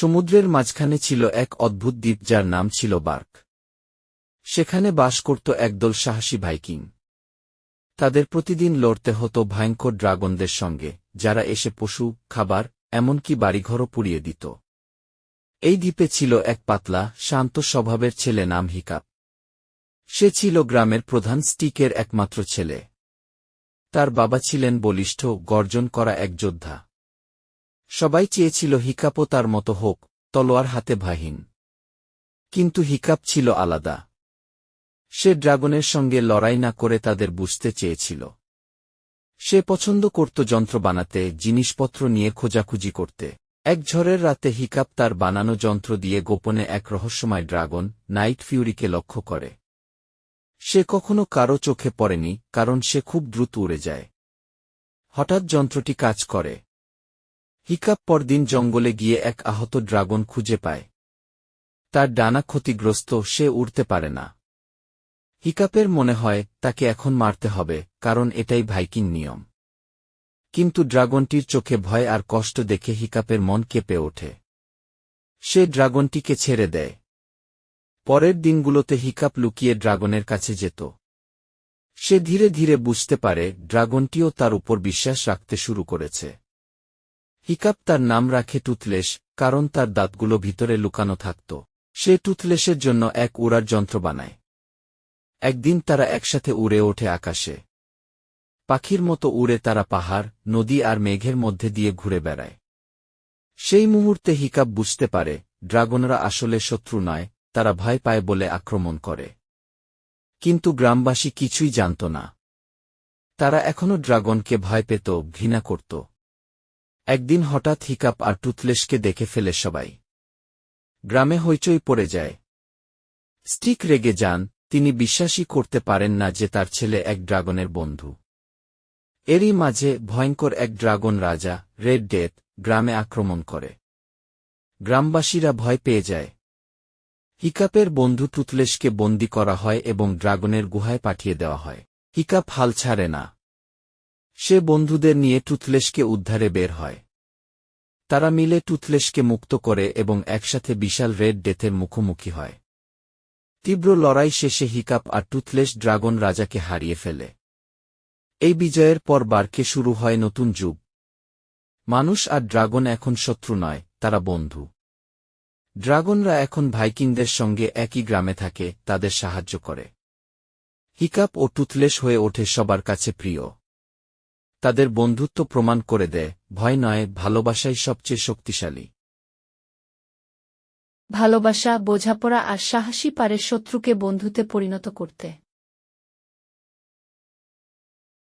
সমুদ্রের মাঝখানে ছিল এক অদ্ভুত দ্বীপ যার নাম ছিল বার্ক। সেখানে বাস করত একদল সাহসী ভাইকিং। তাদের প্রতিদিন লড়তে হতো ভয়ঙ্কর ড্রাগনদের সঙ্গে, যারা এসে পশু, খাবার, এমনকি বাড়িঘরও পুড়িয়ে দিত। এই দ্বীপে ছিল এক পাতলা, শান্ত স্বভাবের ছেলে নাম হিকাপ সে ছিল গ্রামের প্রধান স্টিকের একমাত্র ছেলে। তার বাবা ছিলেন বলিষ্ঠ, গর্জন করা এক যোদ্ধা। সবাই চেয়েছিল হিকাপও তার মতো হোক, তলোয়ার হাতে ভাহীন। কিন্তু হিকাপ ছিল আলাদা। সে ড্রাগনের সঙ্গে লড়াই না করে তাদের বুঝতে চেয়েছিল। সে পছন্দ করত যন্ত্র বানাতে, জিনিসপত্র নিয়ে খোঁজাখুঁজি করতে। এক ঝড়ের রাতে হিকাপ তার বানানো যন্ত্র দিয়ে গোপনে এক রহস্যময় ড্রাগন, নাইট ফিউরিকে লক্ষ্য করে। সে কখনো কারও চোখে পড়েনি, কারণ সে খুব দ্রুত উড়ে যায়। হঠাৎ যন্ত্রটি কাজ করে। হিকাপ পরদিন জঙ্গলে গিয়ে এক আহত ড্রাগন খুঁজে পায়। তার ডানা ক্ষতিগ্রস্ত, সে উড়তে পারে না। হিকাপের মনে হয়, তাকে এখন মারতে হবে, কারণ এটাই ভাইকিং নিয়ম। কিন্তু ড্রাগনটির চোখে ভয় আর কষ্ট দেখে হিকাপের মন কেঁপে ওঠে। সে ড্রাগনটিকে ছেড়ে দেয়। পরের দিনগুলোতে হিকাপ লুকিয়ে ড্রাগনের কাছে যেত। সে ধীরে ধীরে বুঝতে পারে, ড্রাগনটিও তার উপর বিশ্বাস রাখতে শুরু করেছে। হিকাপ তার নাম রাখে টুথলেস কারণ তার দাঁতগুলো ভিতরে লুকানো থাকত। সে টুথলেসের জন্য এক উড়ার যন্ত্র বানায়। একদিন তারা একসাথে উড়ে ওঠে আকাশে। পাখির মতো উড়ে তারা পাহাড়, নদী আর মেঘের মধ্যে দিয়ে ঘুরে বেড়ায়। সেই মুহূর্তে হিকাপ বুঝতে পারে, ড্রাগনরা আসলে শত্রু নয়, তারা ভয় পায় বলে আক্রমণ করে। কিন্তু গ্রামবাসী কিছুই জানত না। তারা এখনও ড্রাগনকে ভয় পেত, ঘৃণা করত। একদিন হঠাৎ হিকাপ আর টুথলেসকে দেখে ফেলে সবাই। গ্রামে হইচই পড়ে যায়। স্টিক রেগে যান, তিনি বিশ্বাসই করতে পারেন না যে তার ছেলে এক ড্রাগনের বন্ধু। এরই মাঝে ভয়ঙ্কর এক ড্রাগন রাজা, রেড ডেথ, গ্রামে আক্রমণ করে। গ্রামবাসীরা ভয় পেয়ে যায়। হিকাপের বন্ধু টুথলেসকে বন্দি করা হয় এবং ড্রাগনের গুহায় পাঠিয়ে দেওয়া হয়। হিকাপ হাল ছাড়ে না। সে বন্ধুদের নিয়ে টুথলেসকে উদ্ধারে বের হয়। তারা মিলে টুথলেসকে মুক্ত করে এবং একসাথে বিশাল রেড ডেথের মুখোমুখি হয়। তীব্র লড়াই শেষে হিকাপ আর টুথলেস ড্রাগন রাজাকে হারিয়ে ফেলে। এই বিজয়ের পর বারকে শুরু হয় নতুন যুগ। মানুষ আর ড্রাগন এখন শত্রু নয়, তারা বন্ধু। ড্রাগনরা এখন ভাইকিংদের সঙ্গে একই গ্রামে থাকে, তাদের সাহায্য করে। হিকাপ ও টুথলেস হয়ে ওঠে সবার কাছে প্রিয়। তাদের বন্ধুত্ব প্রমাণ করে দেয়, ভয় নয়, ভালোবাসাই সবচেয়ে শক্তিশালী। ভালোবাসা, বোঝাপড়া আর সাহসী পারে শত্রুকে বন্ধুতে পরিণত করতে।